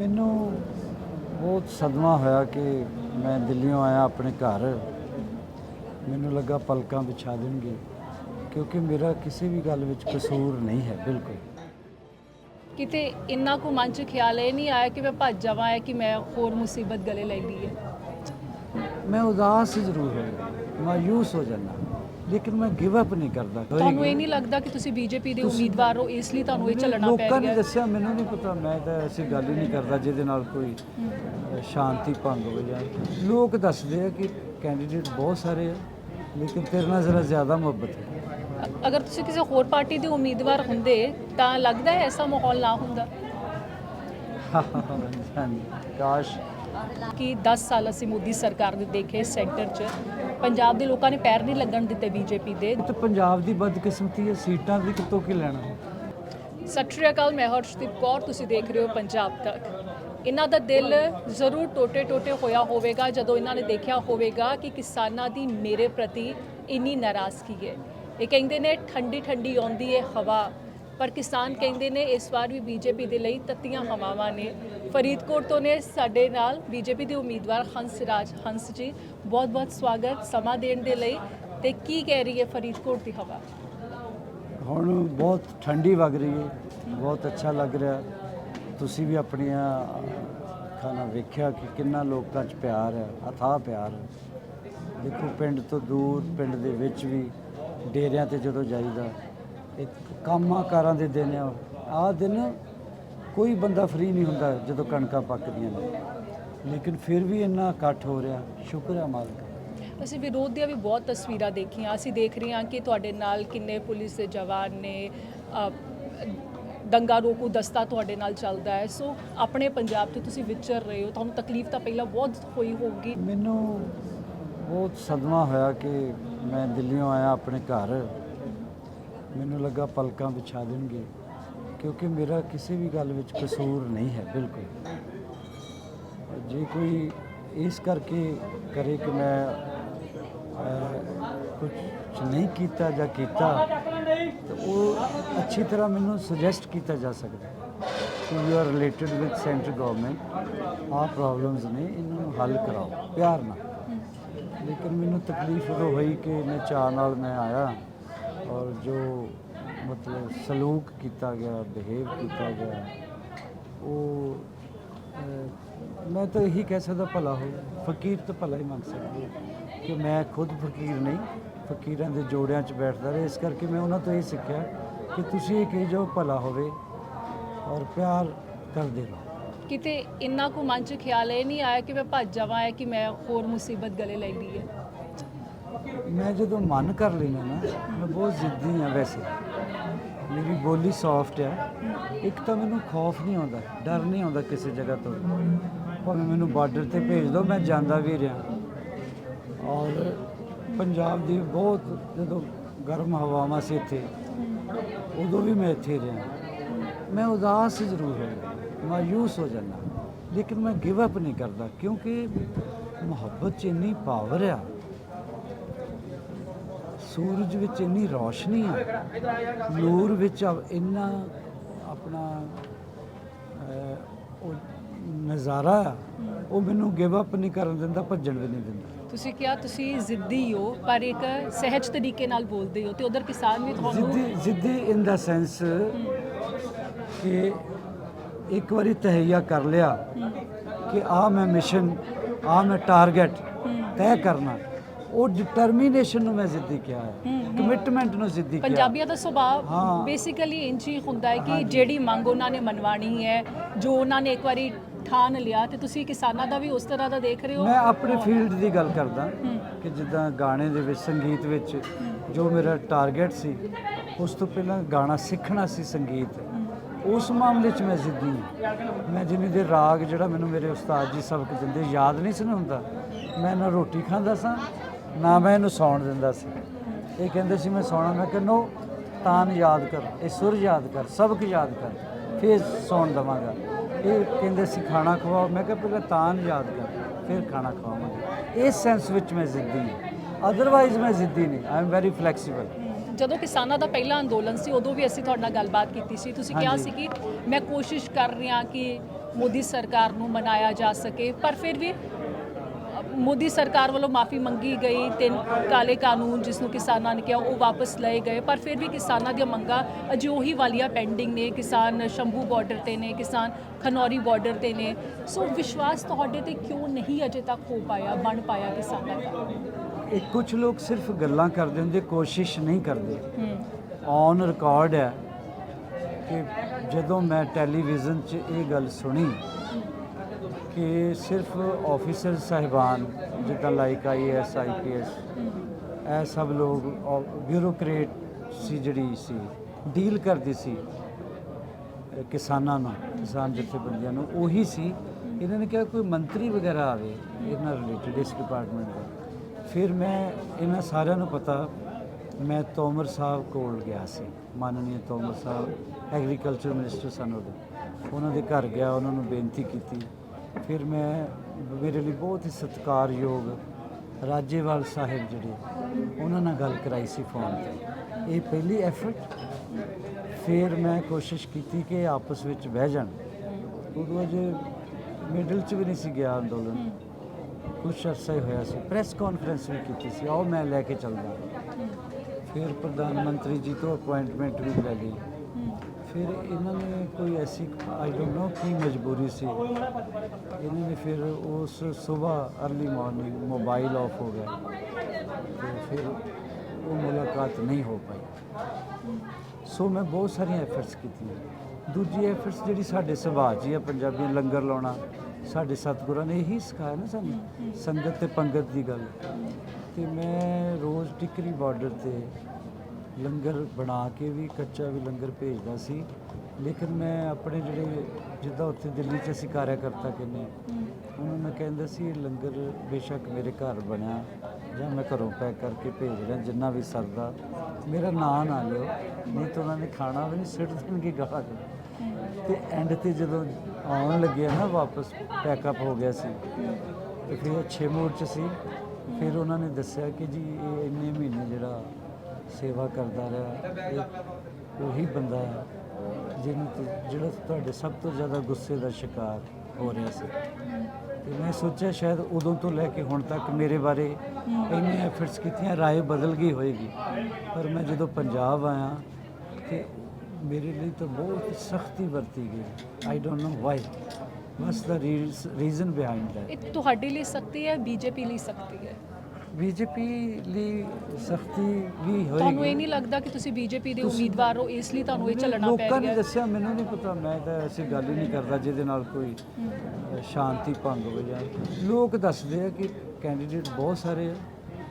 ਮੈਨੂੰ ਬਹੁਤ ਸਦਮਾ ਹੋਇਆ ਕਿ ਮੈਂ ਦਿੱਲੀੋਂ ਆਇਆ ਆਪਣੇ ਘਰ। ਮੈਨੂੰ ਲੱਗਾ ਪਲਕਾਂ ਵਿਛਾ ਦੇਣਗੇ ਕਿਉਂਕਿ ਮੇਰਾ ਕਿਸੇ ਵੀ ਗੱਲ ਵਿੱਚ ਕਸੂਰ ਨਹੀਂ ਹੈ ਬਿਲਕੁਲ। ਕਿਤੇ ਇੰਨਾ ਕੁ ਮਨ 'ਚ ਖਿਆਲ ਇਹ ਨਹੀਂ ਆਇਆ ਕਿ ਮੈਂ ਭੱਜ ਜਾਵਾਂ ਹੈ ਕਿ ਮੈਂ ਹੋਰ ਮੁਸੀਬਤ ਗਲੇ ਲੈ ਲਈ ਹੈ? ਮੈਂ ਉਦਾਸ ਜ਼ਰੂਰ ਹੋਇਆ ਮਾਯੂਸ ਹੋ ਜਾਂਦਾ। ਲੇਕਿਨ ਮੈਂ ਗਿਵ ਅਪ ਨਹੀਂ ਕਰਦਾ। ਤੁਹਾਨੂੰ ਇਹ ਨਹੀਂ ਲੱਗਦਾ ਕਿ ਤੁਸੀਂ ਬੀਜੇਪੀ ਦੇ ਉਮੀਦਵਾਰ ਹੋ? ਇਸ ਲਈ ਤੁਹਾਨੂੰ ਇਹ ਚੱਲਣਾ ਪੈ ਲੋਕਾਂ ਨੇ ਰਿਹਾ? ਦੱਸਿਆ ਮੈਨੂੰ ਨਹੀਂ ਪਤਾ। ਮੈਂ ਤਾਂ ਐਸੀ ਗੱਲ ਹੀ ਨਹੀਂ ਕਰਦਾ ਜਿਹਦੇ ਨਾਲ ਕੋਈ ਸ਼ਾਂਤੀ ਭੰਗ ਹੋ ਜਾਏ। ਲੋਕ ਦੱਸਦੇ ਆ ਕਿ ਕੈਂਡੀਡੇਟ ਬਹੁਤ ਸਾਰੇ ਆ ਲੇਕਿਨ ਤੇਰੇ ਨਾਲ ਜ਼ਰਾ ਜ਼ਿਆਦਾ ਮੁਹੱਬਤ ਹੈ। ਅਗਰ ਤੁਸੀਂ ਕਿਸੇ ਹੋਰ ਪਾਰਟੀ ਦੇ ਉਮੀਦਵਾਰ ਹੁੰਦੇ ਤਾਂ ਲੱਗਦਾ ਹੈ ਐਸਾ ਮਾਹੌਲ ਨਾ ਹੁੰਦਾ? ਕਾਸ਼। ਕਿ 10 ਸਾਲ ਅਸੀਂ ਮੋਦੀ ਸਰਕਾਰ ਦੇ ਦੇਖੇ ਸੈਂਟਰ 'ਚ ਪੰਜਾਬ ਦੇ ਲੋਕਾਂ ਨੇ ਪੈਰ ਨਹੀਂ ਲੱਗਣ ਦਿੱਤੇ ਬੀਜੇਪੀ ਦੇ। ਤਾਂ ਪੰਜਾਬ ਦੀ ਬਦਕਿਸਮਤੀ ਹੈ ਸੀਟਾਂ ਦੀ ਕਿਤੋਂ ਕੀ ਲੈਣਾ? ਸਤਿ ਸ਼੍ਰੀ ਅਕਾਲ ਮੈਂ ਹਰਸ਼ਦੀਪ ਕੌਰ ਤੁਸੀਂ ਦੇਖ ਰਹੇ ਹੋ ਪੰਜਾਬ ਤੱਕ। ਇਹਨਾਂ ਦਾ ਦਿਲ ਜ਼ਰੂਰ ਟੋਟੇ-ਟੋਟੇ ਹੋਇਆ ਹੋਵੇਗਾ ਜਦੋਂ ਇਹਨਾਂ ਨੇ ਦੇਖਿਆ ਹੋਵੇਗਾ ਕਿ ਕਿਸਾਨਾਂ ਦੀ ਮੇਰੇ ਪ੍ਰਤੀ ਇੰਨੀ ਨਾਰਾਜ਼ਗੀ ਹੈ। ਇਹ ਕਹਿੰਦੇ ਨੇ ਠੰਡੀ ਠੰਡੀ ਆਉਂਦੀ ਹੈ ਹਵਾ। ਪਰ ਕਿਸਾਨ ਕਹਿੰਦੇ ਨੇ, ਇਸ ਵਾਰ ਵੀ ਬੀਜੇਪੀ ਦੇ ਲਈ ਤੱਤੀਆਂ ਹਵਾਵਾਂ ਨੇ। ਫਰੀਦਕੋਟ ਤੋਂ ਨੇ ਸਾਡੇ ਨਾਲ ਬੀਜੇਪੀ ਦੇ ਉਮੀਦਵਾਰ ਹੰਸ ਰਾਜ ਹੰਸ ਜੀ। ਬਹੁਤ-ਬਹੁਤ ਸਵਾਗਤ, ਸਮਾਂ ਦੇਣ ਦੇ ਲਈ। ਤੇ ਕੀ ਕਹਿ ਰਹੀ ਹੈ ਫਰੀਦਕੋਟ ਦੀ ਹਵਾ? ਹੁਣ ਬਹੁਤ ਠੰਡੀ ਵਗ ਰਹੀ ਹੈ, ਬਹੁਤ ਅੱਛਾ ਲੱਗ ਰਿਹਾ। ਤੁਸੀਂ ਵੀ ਆਪਣੀਆਂ ਖਾਣਾ ਵੇਖਿਆ ਕਿ ਕਿੰਨਾ ਲੋਕਾਂ 'ਚ ਪਿਆਰ ਹੈ, ਅਥਾਹ ਪਿਆਰ ਹੈ। ਦੇਖੋ, ਪਿੰਡ ਤੋਂ ਦੂਰ, ਪਿੰਡ ਦੇ ਵਿੱਚ ਵੀ ਡੇਰਿਆਂ ਤੇ ਜਦੋਂ ਜਾਈਦਾ ਕੰਮਾਂ ਕਾਰਾਂ ਦੇ ਦਿਨ ਆ। ਆਹ ਦਿਨ ਕੋਈ ਬੰਦਾ ਫ੍ਰੀ ਨਹੀਂ ਹੁੰਦਾ ਜਦੋਂ ਕਣਕਾਂ ਪੱਕਦੀਆਂ ਨੇ। ਲੇਕਿਨ ਫਿਰ ਵੀ ਇੰਨਾ ਇਕੱਠ ਹੋ ਰਿਹਾ। ਸ਼ੁਕਰ ਹੈ ਮਾਲਕ ਦਾ। ਅਸੀਂ ਵਿਰੋਧ ਦੀਆਂ ਵੀ ਬਹੁਤ ਤਸਵੀਰਾਂ ਦੇਖੀਆਂ। ਅਸੀਂ ਦੇਖ ਰਹੇ ਹਾਂ ਕਿ ਤੁਹਾਡੇ ਨਾਲ ਕਿੰਨੇ ਪੁਲਿਸ ਦੇ ਜਵਾਨ ਨੇ ਅ, ਦੰਗਾ ਰੋਕੂ ਦਸਤਾ ਤੁਹਾਡੇ ਨਾਲ ਚੱਲਦਾ ਹੈ। ਸੋ ਆਪਣੇ ਪੰਜਾਬ 'ਚ ਤੁਸੀਂ ਵਿਚਰ ਰਹੇ ਹੋ। ਤੁਹਾਨੂੰ ਤਕਲੀਫ ਤਾਂ ਪਹਿਲਾਂ ਬਹੁਤ ਹੋਈ ਹੋਊਗੀ। ਮੈਨੂੰ ਬਹੁਤ ਸਦਮਾ ਹੋਇਆ ਕਿ ਮੈਂ ਦਿੱਲੀੋਂ ਆਇਆ ਆਪਣੇ ਘਰ। ਮੈਨੂੰ ਲੱਗਾ ਪਲਕਾਂ ਵਿਛਾ ਦੇਣਗੇ, ਕਿਉਂਕਿ ਮੇਰਾ ਕਿਸੇ ਵੀ ਗੱਲ ਵਿੱਚ ਕਸੂਰ ਨਹੀਂ ਹੈ, ਬਿਲਕੁਲ। ਜੇ ਕੋਈ ਇਸ ਕਰਕੇ ਕਰੇ ਕਿ ਮੈਂ ਕੁਝ ਨਹੀਂ ਕੀਤਾ ਜਾਂ ਕੀਤਾ, ਤਾਂ ਉਹ ਅੱਛੀ ਤਰ੍ਹਾਂ ਮੈਨੂੰ ਸੁਜੈਸਟ ਕੀਤਾ ਜਾ ਸਕਦਾ ਕਿ you are related with centre government ਆਹ ਪ੍ਰੋਬਲਮਸ ਨੇ, ਇਹਨਾਂ ਨੂੰ ਹੱਲ ਕਰਾਓ, ਪਿਆਰ ਨਾਲ। ਲੇਕਿਨ ਮੈਨੂੰ ਤਕਲੀਫ ਉਦੋਂ ਹੋਈ ਕਿ ਮੈਂ ਚਾਹ ਨਾਲ ਮੈਂ ਆਇਆ। ਔਰ ਜੋ ਮਤਲਬ ਸਲੂਕ ਕੀਤਾ ਗਿਆ, ਬਿਹੇਵ ਕੀਤਾ ਗਿਆ, ਉਹ ਮੈਂ ਤਾਂ ਇਹੀ ਕਹਿ ਸਕਦਾ ਭਲਾ ਹੋ ਫਕੀਰ ਤਾਂ ਭਲਾ ਹੀ ਮੰਗ ਸਕਦਾ ਕਿ ਮੈਂ ਖੁਦ ਫਕੀਰ ਨਹੀਂ, ਫਕੀਰਾਂ ਦੇ ਜੋੜਿਆਂ 'ਚ ਬੈਠਦਾ ਰਿਹਾ। ਇਸ ਕਰਕੇ ਮੈਂ ਉਹਨਾਂ ਤੋਂ ਇਹ ਸਿੱਖਿਆ ਕਿ ਤੁਸੀਂ ਇਹ ਕਹੀ ਜਾਓ ਭਲਾ ਹੋਵੇ ਔਰ ਪਿਆਰ ਕਰਦੇ ਰਹੋ। ਕਿਤੇ ਇੰਨਾ ਕੁ ਮਨ 'ਚ ਖਿਆਲ ਇਹ ਨਹੀਂ ਆਇਆ ਕਿ ਮੈਂ ਭੱਜ ਜਾਵਾਂ ਹੈ ਕਿ ਮੈਂ ਹੋਰ ਮੁਸੀਬਤ ਗਲੇ ਲੈ ਲਈ ਹੈ? ਮੈਂ ਜਦੋਂ ਮਨ ਕਰ ਲੈਣਾ ਨਾ, ਮੈਂ ਬਹੁਤ ਜ਼ਿੱਦੀ ਹਾਂ ਵੈਸੇ। ਮੇਰੀ ਬੋਲੀ ਸੌਫਟ ਹੈ। ਇੱਕ ਤਾਂ ਮੈਨੂੰ ਖੌਫ ਨਹੀਂ ਆਉਂਦਾ, ਡਰ ਨਹੀਂ ਆਉਂਦਾ ਕਿਸੇ ਜਗ੍ਹਾ ਤੋਂ। ਭਾਵੇਂ ਮੈਨੂੰ ਬਾਰਡਰ ਤੇ ਭੇਜ ਦਿਓ, ਮੈਂ ਜਾਂਦਾ ਵੀ ਰਿਹਾ। ਔਰ ਪੰਜਾਬ ਦੀ ਬਹੁਤ ਜਦੋਂ ਗਰਮ ਹਵਾਵਾਂ ਸੀ ਇੱਥੇ, ਉਦੋਂ ਵੀ ਮੈਂ ਇੱਥੇ ਰਿਹਾ। ਮੈਂ ਉਦਾਸ ਜ਼ਰੂਰ ਹੋ ਹੋਇਆ ਮਾਯੂਸ ਹੋ ਜਾਂਦਾ। ਲੇਕਿਨ ਮੈਂ ਗਿਵ ਅਪ ਨਹੀਂ ਕਰਦਾ, ਕਿਉਂਕਿ ਮੁਹੱਬਤ 'ਚ ਇੰਨੀ ਪਾਵਰ ਆ। ਸੂਰਜ ਵਿੱਚ ਇੰਨੀ ਰੌਸ਼ਨੀ ਆ ਨੂਰ ਵਿੱਚ ਇੰਨਾ ਆਪਣਾ ਉਹ ਨਜ਼ਾਰਾ ਉਹ ਮੈਨੂੰ ਗਿਵ ਅਪ ਨਹੀਂ ਕਰਨ ਦਿੰਦਾ ਭੱਜਣ ਵੀ ਨਹੀਂ ਦਿੰਦਾ। ਤੁਸੀਂ ਕਿਹਾ ਤੁਸੀਂ ਜ਼ਿੱਦੀ ਹੋ ਪਰ ਇੱਕ ਸਹਿਜ ਤਰੀਕੇ ਨਾਲ ਬੋਲਦੇ ਹੋ ਤੇ ਉਧਰ ਕਿਸਾਨ ਵੀ ਤੁਹਾਨੂੰ ਜ਼ਿੱਦੀ ਜ਼ਿੱਦੀ ਇਨ ਦਾ ਸੈਂਸ ਕਿ ਇੱਕ ਵਾਰੀ ਤਹਈਆ ਕਰ ਲਿਆ ਕਿ ਆ ਮੈਂ ਮਿਸ਼ਨ ਆ ਮੈਂ ਟਾਰਗੇਟ ਤੈਅ ਕਰਨਾ। ਉਹ ਡਿਟਰਮੀਨੇਸ਼ਨ ਨੂੰ ਮੈਂ ਜ਼ਿੱਦੀ ਕਿਹਾ ਹੈ ਕਮਿਟਮੈਂਟ ਨੂੰ ਜ਼ਿੱਦੀ ਕਿਹਾ ਪੰਜਾਬੀਆਂ ਦਾ ਸੁਭਾਅ। ਬੇਸਿਕਲੀ ਇੰਜ ਹੀ ਹੁੰਦਾ ਹੈ ਕਿ ਜਿਹੜੀ ਮੰਗ ਉਹਨਾਂ ਨੇ ਮਨਵਾਣੀ ਹੈ ਜੋ ਉਹਨਾਂ ਨੇ ਇੱਕ ਵਾਰੀ ਠਾਣ ਲਿਆ ਤੇ ਤੁਸੀਂ ਕਿਸਾਨਾਂ ਦਾ ਵੀ ਉਸ ਤਰ੍ਹਾਂ ਦਾ ਦੇਖ ਰਹੇ ਹੋ? ਮੈਂ ਆਪਣੇ ਫੀਲਡ ਦੀ ਗੱਲ ਕਰਦਾ ਕਿ ਜਿੱਦਾਂ ਗਾਣੇ ਦੇ ਵਿੱਚ ਸੰਗੀਤ ਵਿੱਚ ਜੋ ਮੇਰਾ ਟਾਰਗੇਟ ਸੀ ਉਸ ਤੋਂ ਪਹਿਲਾਂ ਗਾਣਾ ਸਿੱਖਣਾ ਸੀ ਸੰਗੀਤ। ਉਸ ਮਾਮਲੇ 'ਚ ਮੈਂ ਜ਼ਿੱਦੀ ਮੈਂ ਜਿੰਨੀ ਦੇ ਰਾਗ ਜਿਹੜਾ ਮੈਨੂੰ ਮੇਰੇ ਉਸਤਾਦ ਜੀ ਸਬਕ ਦਿੰਦੇ ਯਾਦ ਨਹੀਂ ਸੀ ਹੁੰਦਾ ਮੈਂ ਨਾ ਰੋਟੀ ਖਾਂਦਾ ਸਾਂ ਨਾ ਮੈਂ ਇਹਨੂੰ ਸੌਣ ਦਿੰਦਾ ਸੀ। ਇਹ ਕਹਿੰਦੇ ਸੀ ਮੈਂ ਸੌਣਾ। ਮੈਂ ਕਿਹਾ ਨੋ ਤਾਨ ਯਾਦ ਕਰ। ਇਹ ਸੁਰ ਯਾਦ ਕਰ ਸਬਕ ਯਾਦ ਕਰ ਫਿਰ ਸੌਣ ਦਵਾਂਗਾ। ਇਹ ਕਹਿੰਦੇ ਸੀ ਖਾਣਾ ਖਵਾਓ। ਮੈਂ ਕਿਹਾ ਪਹਿਲਾਂ ਤਾਨ ਯਾਦ ਕਰ ਫਿਰ ਖਾਣਾ ਖਵਾਵਾਂਗੇ। ਇਸ ਸੈਂਸ ਵਿੱਚ ਮੈਂ ਜ਼ਿੱਦੀ ਹਾਂ। ਅਦਰਵਾਈਜ਼ ਮੈਂ ਜ਼ਿੱਦੀ ਨਹੀਂ। ਆਈ ਐਮ ਵੈਰੀ ਫਲੈਕਸੀਬਲ ਜਦੋਂ ਕਿਸਾਨਾਂ ਦਾ ਪਹਿਲਾ ਅੰਦੋਲਨ ਸੀ ਉਦੋਂ ਵੀ ਅਸੀਂ ਤੁਹਾਡੇ ਨਾਲ ਗੱਲਬਾਤ ਕੀਤੀ ਸੀ। ਤੁਸੀਂ ਕਿਹਾ। ਸੀ ਕਿ ਮੈਂ ਕੋਸ਼ਿਸ਼ ਕਰ ਰਿਹਾ ਕਿ ਮੋਦੀ ਸਰਕਾਰ ਨੂੰ ਮਨਾਇਆ ਜਾ ਸਕੇ ਪਰ ਫਿਰ ਵੀ ਮੋਦੀ ਸਰਕਾਰ ਵੱਲੋਂ ਮਾਫੀ ਮੰਗੀ ਗਈ ਤਿੰਨ ਕਾਲੇ ਕਾਨੂੰਨ ਜਿਸ ਨੂੰ ਕਿਸਾਨਾਂ ਨੇ ਕਿਹਾ ਉਹ ਵਾਪਸ ਲਏ ਗਏ ਪਰ ਫਿਰ ਵੀ ਕਿਸਾਨਾਂ ਦੀਆਂ ਮੰਗਾਂ ਅਜੇ ਉਹੀ ਵਾਲੀਆਂ ਪੈਂਡਿੰਗ ਨੇ। ਕਿਸਾਨ ਸ਼ੰਭੂ ਬਾਰਡਰ ਤੇ ਨੇ ਕਿਸਾਨ ਖਨੌਰੀ ਬਾਰਡਰ ਤੇ ਨੇ। ਸੋ ਵਿਸ਼ਵਾਸ ਤੁਹਾਡੇ ਤੇ ਕਿਉਂ ਨਹੀਂ ਅਜੇ ਤੱਕ ਹੋ ਪਾਇਆ ਬਣ ਪਾਇਆ ਕਿਸਾਨਾਂ ਦਾ? ਇਹ ਕੁਝ ਲੋਕ ਸਿਰਫ ਗੱਲਾਂ ਕਰਦੇ ਹੁੰਦੇ ਕੋਸ਼ਿਸ਼ ਨਹੀਂ ਕਰਦੇ। ਔਨ ਰਿਕਾਰਡ ਹੈ ਕਿ ਜਦੋਂ ਮੈਂ ਟੈਲੀਵਿਜ਼ਨ 'ਚ ਇਹ ਗੱਲ ਸੁਣੀ ਕਿ ਸਿਰਫ ਆਫੀਸਰ ਸਾਹਿਬਾਨ ਜਿੱਦਾਂ ਲਾਈਕ ਆਈਐਸ ਆਈਪੀਐਸ ਇਹ ਸਭ ਲੋਕ ਬਿਊਰੋਕ੍ਰੇਟ ਸੀ ਜਿਹੜੀ ਸੀ ਡੀਲ ਕਰਦੀ ਸੀ ਕਿਸਾਨਾਂ ਨੂੰ, ਕਿਸਾਨ ਜਥੇਬੰਦੀਆਂ ਨੂੰ, ਉਹੀ ਸੀ। ਇਹਨਾਂ ਨੇ ਕਿਹਾ ਕੋਈ ਮੰਤਰੀ ਵਗੈਰਾ ਆਵੇ ਇਹਨਾਂ ਰਿਲੇਟਡ ਇਸ ਡਿਪਾਰਟਮੈਂਟ ਦਾ। ਫਿਰ ਮੈਂ ਇਹਨਾਂ ਸਾਰਿਆਂ ਨੂੰ ਪਤਾ, ਮੈਂ ਤੋਮਰ ਸਾਹਿਬ ਕੋਲ ਗਿਆ ਸੀ ਮਾਨਨੀय ਤੋਮਰ ਸਾਹਿਬ ਐਗਰੀਕਲਚਰ ਮਿਨਿਸਟਰ ਸਨ ਉਹਦੇ। ਉਹਨਾਂ ਦੇ ਘਰ ਗਿਆ, ਉਹਨਾਂ ਨੂੰ ਬੇਨਤੀ ਕੀਤੀ। ਫਿਰ ਮੈਂ ਮੇਰੇ ਲਈ ਬਹੁਤ ਹੀ ਸਤਿਕਾਰਯੋਗ ਰਾਜੇਵਾਲ ਸਾਹਿਬ ਜਿਹੜੇ, ਉਹਨਾਂ ਨਾਲ ਗੱਲ ਕਰਾਈ ਸੀ ਫੋਨ ਤੇ। ਇਹ ਪਹਿਲੀ ਐਫਰਟ ਫਿਰ ਮੈਂ ਕੋਸ਼ਿਸ਼ ਕੀਤੀ ਕਿ ਆਪਸ ਵਿੱਚ ਬਹਿ ਜਾਣ। ਉਦੋਂ ਅਜੇ ਮਿਡਲ ਚ ਵੀ ਨਹੀਂ ਸੀ ਗਿਆ ਅੰਦੋਲਨ। ਕੁਛ ਅਰਸਾ ਹੀ ਹੋਇਆ ਸੀ। ਪ੍ਰੈਸ ਕਾਨਫਰੰਸ ਵੀ ਕੀਤੀ ਸੀ। ਆਓ ਮੈਂ ਲੈ ਕੇ ਚੱਲਦਾ। ਫਿਰ ਪ੍ਰਧਾਨ ਮੰਤਰੀ ਜੀ ਤੋਂ ਅਪਾਇੰਟਮੈਂਟ ਵੀ ਲੈ ਲਈ। ਫਿਰ ਇਹਨਾਂ ਨੇ ਕੋਈ ਐਸੀ ਆਈ ਡੋਨਟ ਨੋ ਕੀ ਮਜਬੂਰੀ ਸੀ। ਇਹਨਾਂ ਨੇ ਫਿਰ ਉਸ ਸਵੇਰ ਅਰਲੀ ਮਾਰਨਿੰਗ ਮੋਬਾਈਲ ਆਫ ਹੋ ਗਿਆ। ਤੇ ਫਿਰ ਉਹ ਮੁਲਾਕਾਤ ਨਹੀਂ ਹੋ ਪਾਈ। ਸੋ ਮੈਂ ਬਹੁਤ ਸਾਰੀਆਂ ਐਫਰਟਸ ਕੀਤੀਆਂ। ਦੂਜੀ ਐਫਰਟਸ ਜਿਹੜੀ ਸਾਡੇ ਸੁਭਾਅ ਜੀ ਆ ਪੰਜਾਬੀਆਂ ਲੰਗਰ ਲਾਉਣਾ, ਸਾਡੇ ਸਤਿਗੁਰਾਂ ਨੇ ਇਹੀ ਸਿਖਾਇਆ ਨਾ ਸਾਨੂੰ, ਸੰਗਤ ਤੇ ਪੰਗਤ ਦੀ ਗੱਲ। ਤੇ ਮੈਂ ਰੋਜ਼ ਟਿਕਰੀ ਬਾਰਡਰ ਤੇ ਲੰਗਰ ਬਣਾ ਕੇ ਵੀ ਕੱਚਾ ਵੀ ਲੰਗਰ ਭੇਜਦਾ ਸੀ। ਲੇਕਿਨ ਮੈਂ ਆਪਣੇ ਜਿਹੜੇ ਜਿੱਦਾਂ ਉੱਥੇ ਦਿੱਲੀ 'ਚ ਅਸੀਂ ਕਾਰਿਆਕਰਤਾ ਕਹਿੰਦੇ ਹਾਂ, ਉਹਨਾਂ ਨੂੰ ਕਹਿੰਦਾ ਸੀ ਲੰਗਰ ਬੇਸ਼ੱਕ ਮੇਰੇ ਘਰ ਬਣਿਆ ਜਾਂ ਮੈਂ ਘਰੋਂ ਪੈਕ ਕਰਕੇ ਭੇਜ ਰਿਹਾ ਜਿੰਨਾ ਵੀ ਸਰਦਾ। ਮੇਰਾ ਨਾਂ ਨਾ ਲਿਓ ਨਹੀਂ ਤਾਂ ਉਹਨਾਂ ਨੇ ਖਾਣਾ ਵੀ ਨਹੀਂ ਸਿੱਟ ਦੇਣਗੇ ਗਾਲਾਂ ਤੇ ਐਂਡ ਤੇ ਜਦੋਂ ਆਉਣ ਲੱਗਿਆ ਨਾ ਵਾਪਸ ਪੈਕਅਪ ਹੋ ਗਿਆ ਸੀ ਤੇ ਫਿਰ ਅੱਛੇ ਮੂਡ ਚ ਸੀ। ਫਿਰ ਉਹਨਾਂ ਨੇ ਦੱਸਿਆ ਕਿ ਜੀ ਇਹ ਇੰਨੇ ਮਹੀਨੇ ਜਿਹੜਾ ਸੇਵਾ ਕਰਦਾ ਰਿਹਾ। ਇਹ ਉਹੀ ਬੰਦਾ ਹੈ ਜਿਹਨੂੰ ਤੁ- ਜਿਹੜਾ ਤੁਹਾਡੇ ਸਭ ਤੋਂ ਜ਼ਿਆਦਾ ਗੁੱਸੇ ਦਾ ਸ਼ਿਕਾਰ ਹੋ ਰਿਹਾ ਸੀ। ਤੇ ਮੈਂ ਸੋਚਿਆ ਸ਼ਾਇਦ ਉਦੋਂ ਤੋਂ ਲੈ ਕੇ ਹੁਣ ਤੱਕ ਮੇਰੇ ਬਾਰੇ ਇੰਨੇ ਐਫਰਟਸ ਕੀਤੀਆਂ, ਰਾਏ ਬਦਲ ਗਈ ਹੋਏਗੀ। ਪਰ ਮੈਂ ਜਦੋਂ ਪੰਜਾਬ ਆਇਆ ਤੇ ਮੇਰੇ ਲਈ ਤਾਂ ਬਹੁਤ ਸਖਤੀ ਵਰਤੀ ਗਈ। I don't know why what's the reason behind that ਇਹ ਤੁਹਾਡੇ ਲਈ ਸਖਤੀ ਹੈ, ਬੀਜੇਪੀ ਲਈ ਸਖਤੀ ਹੈ। ਬੀਜੇਪੀ ਲਈ ਸਖਤੀ ਵੀ ਤੁਹਾਨੂੰ ਇਹ ਨਹੀਂ ਲੱਗਦਾ ਕਿ ਤੁਸੀਂ ਬੀਜੇਪੀ ਦੇ ਉਮੀਦਵਾਰ ਹੋ ਇਸ ਲਈ ਤੁਹਾਨੂੰ ਇਹ ਚੱਲਣਾ ਪੈ ਲੋਕਾਂ ਨੇ ਰਿਹਾ? ਦੱਸਿਆ ਮੈਨੂੰ ਨਹੀਂ ਪਤਾ ਮੈਂ ਤਾਂ ਐਸੀ ਗੱਲ ਹੀ ਨਹੀਂ ਕਰਦਾ ਜਿਹਦੇ ਨਾਲ ਕੋਈ ਸ਼ਾਂਤੀ ਭੰਗ ਹੋ ਜਾਏ। ਲੋਕ ਦੱਸਦੇ ਆ ਕਿ ਕੈਂਡੀਡੇਟ ਬਹੁਤ ਸਾਰੇ ਆ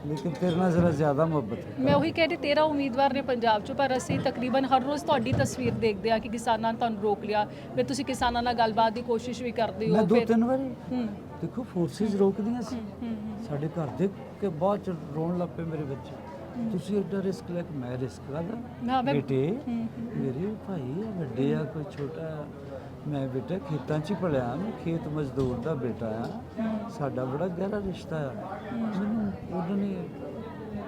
ਲੇਕਿਨ ਤੇਰੇ ਨਾਲ ਜ਼ਰਾ ਜ਼ਿਆਦਾ ਮੁਹੱਬਤ ਹੈ। ਮੈਂ ਉਹੀ ਕਹਿ ਰਹੀ 13 ਉਮੀਦਵਾਰ ਨੇ ਪੰਜਾਬ 'ਚ ਪਰ ਅਸੀਂ ਤਕਰੀਬਨ ਹਰ ਰੋਜ਼ ਤੁਹਾਡੀ ਤਸਵੀਰ ਦੇਖਦੇ ਆ ਕਿ ਕਿਸਾਨਾਂ ਨੇ ਤੁਹਾਨੂੰ ਰੋਕ ਲਿਆ। ਫਿਰ ਤੁਸੀਂ ਕਿਸਾਨਾਂ ਨਾਲ ਗੱਲਬਾਤ ਦੀ ਕੋਸ਼ਿਸ਼ ਵੀ ਕਰਦੇ ਮੈਂ ਹੋ ਦੋ ਫਿਰ ਤਿੰਨ ਵਾਰੀ ਹੂੰ। ਦੇਖੋ ਫੋਰਸਿਸ ਰੋਕਦੀਆਂ ਸੀ। ਸਾਡੇ ਘਰ ਦੇ ਕਿ ਬਾਅਦ ਚ ਰੋਣ ਲੱਗ ਪਏ ਮੇਰੇ ਬੱਚੇ। ਤੁਸੀਂ ਐਡਾ ਰਿਸਕ ਲੈ ਕੇ ਮੈਂ ਰਿਸਕ ਲਾਦਾ ਮੈਂ- ਬੇਟੇ ਮੇਰੇ ਭਾਈ ਆ ਵੱਡੇ ਆ ਕੋਈ ਛੋਟਾ ਆ। ਮੈਂ ਬੇਟਾ ਖੇਤਾਂ 'ਚ ਹੀ ਪਲਿਆ ਮੈਂ ਖੇਤ ਮਜ਼ਦੂਰ ਦਾ ਬੇਟਾ ਆ। ਸਾਡਾ ਬੜਾ ਗਹਿਰਾ ਰਿਸ਼ਤਾ ਆ। ਮੈਨੂੰ ਉਹਨਾਂ ਨੇ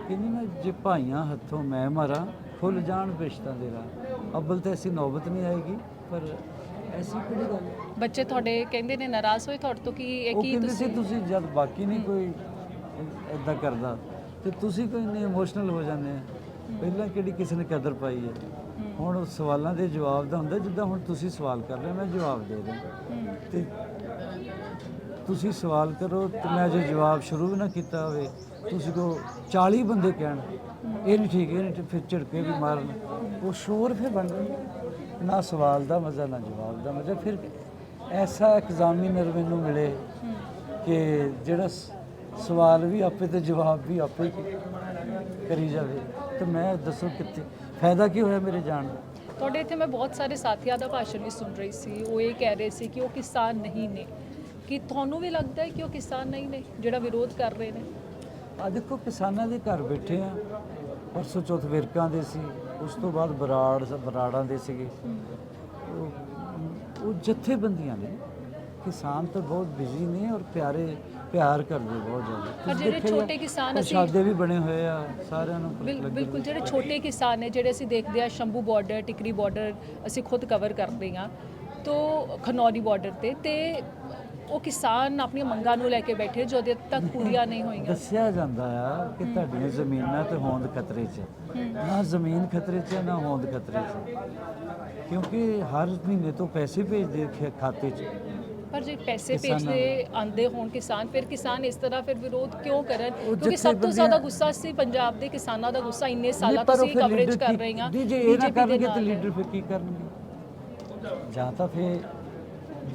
ਕਹਿੰਦੀ ਮੈਂ ਜੇ ਭਾਈਆਂ ਹੱਥੋਂ ਮੈਂ ਮਾਰਾਂ ਖੁੱਲ ਜਾਣ ਰਿਸ਼ਤਾ ਦੇ ਰਾਹ ਅੱਬਲ ਤਾਂ ਐਸੀ ਨੌਬਤ ਨਹੀਂ ਆਏਗੀ ਪਰ ਐਸੀ ਕਿਹੜੀ ਗੱਲ ਹੈ? ਬੱਚੇ ਤੁਹਾਡੇ ਕਹਿੰਦੇ ਨੇ ਨਾਰਾਜ਼ ਹੋਏ ਤੁਹਾਡੇ ਤੋਂ ਕਿ ਇਹ ਉਹ ਕੀ ਕਹਿੰਦੇ ਸੀ ਤੁਸੀਂ ਤੁਸੀਂ ਜਦ ਬਾਕੀ ਨਹੀਂ ਕੋਈ ਇਦਾਂ ਕਰਦਾ। ਤੇ ਤੁਸੀਂ ਕੋਈ ਇੰਨੇ ਇਮੋਸ਼ਨਲ ਹੋ ਜਾਂਦੇ ਆ ਪਹਿਲਾਂ ਕਿਹੜੀ ਕਿਸੇ ਨੇ ਕਦਰ ਪਾਈ ਹੈ? ਹੁਣ ਸਵਾਲਾਂ ਦੇ ਜਵਾਬ ਦਾ ਹੁੰਦਾ ਜਿੱਦਾਂ ਹੁਣ ਤੁਸੀਂ ਸਵਾਲ ਕਰ ਰਹੇ ਹੋ, ਮੈਂ ਜਵਾਬ ਦੇ ਰਿਹਾ ਤੇ ਤੁਸੀਂ ਸਵਾਲ ਕਰੋ ਤੇ ਮੈਂ ਜੇ ਜਵਾਬ ਸ਼ੁਰੂ ਵੀ ਨਾ ਕੀਤਾ ਹੋਵੇ ਤੁਸੀਂ ਕੋ 40 ਬੰਦੇ ਕਹਿਣ ਇਹ ਨਹੀਂ ਠੀਕ ਇਹ ਨਹੀਂ ਫਿਰ ਝਿੜਕੇ ਵੀ ਮਾਰਨ। ਉਹ ਸ਼ੋਰ ਫਿਰ ਬਣ ਜਾਂਦਾ। ਨਾ ਸਵਾਲ ਦਾ ਮਜ਼ਾ ਨਾ ਜਵਾਬ ਦਾ ਮਜ਼ਾ। ਫਿਰ ਐਸਾ ਐਗਜ਼ਾਮੀਨਰ ਮੈਨੂੰ ਮਿਲੇ ਕਿ ਜਿਹੜਾ ਸਵਾਲ ਵੀ ਆਪੇ ਤੇ ਜਵਾਬ ਵੀ ਆਪੇ ਹੀ ਕਰੀ ਜਾਵੇ। ਤੇ ਮੈਂ ਦੱਸੋ ਕਿੱਥੇ? ਫਾਇਦਾ ਕੀ ਹੋਇਆ ਮੇਰੇ ਜਾਣ ਦਾ? ਤੁਹਾਡੇ ਇੱਥੇ ਮੈਂ ਬਹੁਤ ਸਾਰੇ ਸਾਥੀਆਂ ਦਾ ਭਾਸ਼ਣ ਵੀ ਸੁਣ ਰਹੀ ਸੀ। ਉਹ ਇਹ ਕਹਿ ਰਹੇ ਸੀ ਕਿ ਉਹ ਕਿਸਾਨ ਨਹੀਂ ਨੇ। ਕਿ ਤੁਹਾਨੂੰ ਵੀ ਲੱਗਦਾ ਹੈ ਕਿ ਉਹ ਕਿਸਾਨ ਨਹੀਂ ਨੇ ਜਿਹੜਾ ਵਿਰੋਧ ਕਰ ਰਹੇ ਨੇ? ਆ ਦੇਖੋ ਕਿਸਾਨਾਂ ਦੇ ਘਰ ਬੈਠੇ ਆ। ਪਰਸੋਂ ਚੌਥ ਵਿਰਕਾਂ ਦੇ ਸੀ। ਉਸ ਤੋਂ ਬਾਅਦ ਬਰਾੜ ਬਰਾੜਾਂ ਦੇ ਸੀਗੇ। ਉਹ ਉਹ ਜਥੇਬੰਦੀਆਂ ਨੇ। ਕਿਸਾਨ ਤਾਂ ਬਹੁਤ ਬਿਜ਼ੀ ਨੇ ਔਰ ਪਿਆਰੇ ਪਿਆਰ ਕਰਦੇ ਬਹੁਤ ਜ਼ਿਆਦਾ। ਪਰ ਜਿਹੜੇ ਛੋਟੇ ਕਿਸਾਨ ਅਸੀਂ- ਪ੍ਰਸ਼ਾਦੇ ਵੀ ਬਣੇ ਹੋਏ ਆ ਸਾਰਿਆਂ ਨੂੰ ਬਿਲਕੁਲ ਜਿਹੜੇ ਛੋਟੇ ਕਿਸਾਨ ਨੇ ਜਿਹੜੇ ਅਸੀਂ ਦੇਖਦੇ ਆ ਸ਼ੰਭੂ ਬਾਰਡਰ ਟਿਕਰੀ ਬਾਰਡਰ ਅਸੀਂ ਖੁਦ ਕਵਰ ਕਰਦੇ ਆ ਤੋਂ ਖਨੌਰੀ ਬਾਰਡਰ ਤੇ ਤੇ ਉਹ ਕਿਸਾਨ ਆਪਣੀਆਂ ਮੰਗਾਂ ਨੂੰ ਲੈ ਕੇ ਬੈਠੇ ਜੋ ਅਜੇ ਤੱਕ ਪੂਰੀਆਂ ਨਹੀਂ ਹੋਈਆਂ। ਦੱਸਿਆ ਜਾਂਦਾ ਆ ਕਿ ਤੁਹਾਡੀਆਂ ਜ਼ਮੀਨਾਂ ਤੇ ਹੋਂਦ ਖਤਰੇ 'ਚ। ਨਾ ਜ਼ਮੀਨ ਖਤਰੇ 'ਚ ਨਾ ਹੋਂਦ ਖਤਰੇ 'ਚ। ਕਿਉਂਕਿ ਹਰ ਮਹੀਨੇ ਤੋਂ ਪੈਸੇ ਭੇਜਦੇ ਖਾਤੇ 'ਚ। ਪਰ ਜੇ ਪੈਸੇ ਭੇਜਦੇ ਆਂਦੇ ਹੋਣ ਕਿਸਾਨ ਫਿਰ ਕਿਸਾਨ ਇਸ ਤਰ੍ਹਾਂ ਫਿਰ ਵਿਰੋਧ ਕਿਉਂ ਕਰਨ? ਕਿਉਂਕਿ ਸਭ ਤੋਂ ਜ਼ਿਆਦਾ ਗੁੱਸਾ ਸੀ ਪੰਜਾਬ ਦੇ ਕਿਸਾਨਾਂ ਦਾ ਗੁੱਸਾ। ਇੰਨੇ ਸਾਲਾਂ ਤੋਂ ਅਸੀਂ ਕਵਰੇਜ ਕਰ ਰਹੇ ਹਾਂ ਨਹੀਂ ਜੇ ਇਹ ਨਾ ਕਰਨਗੇ ਤਾਂ। ਲੀਡਰ ਫਿਰ ਕੀ ਕਰਨਗੇ? ਜਾਂ ਤਾਂ ਫਿਰ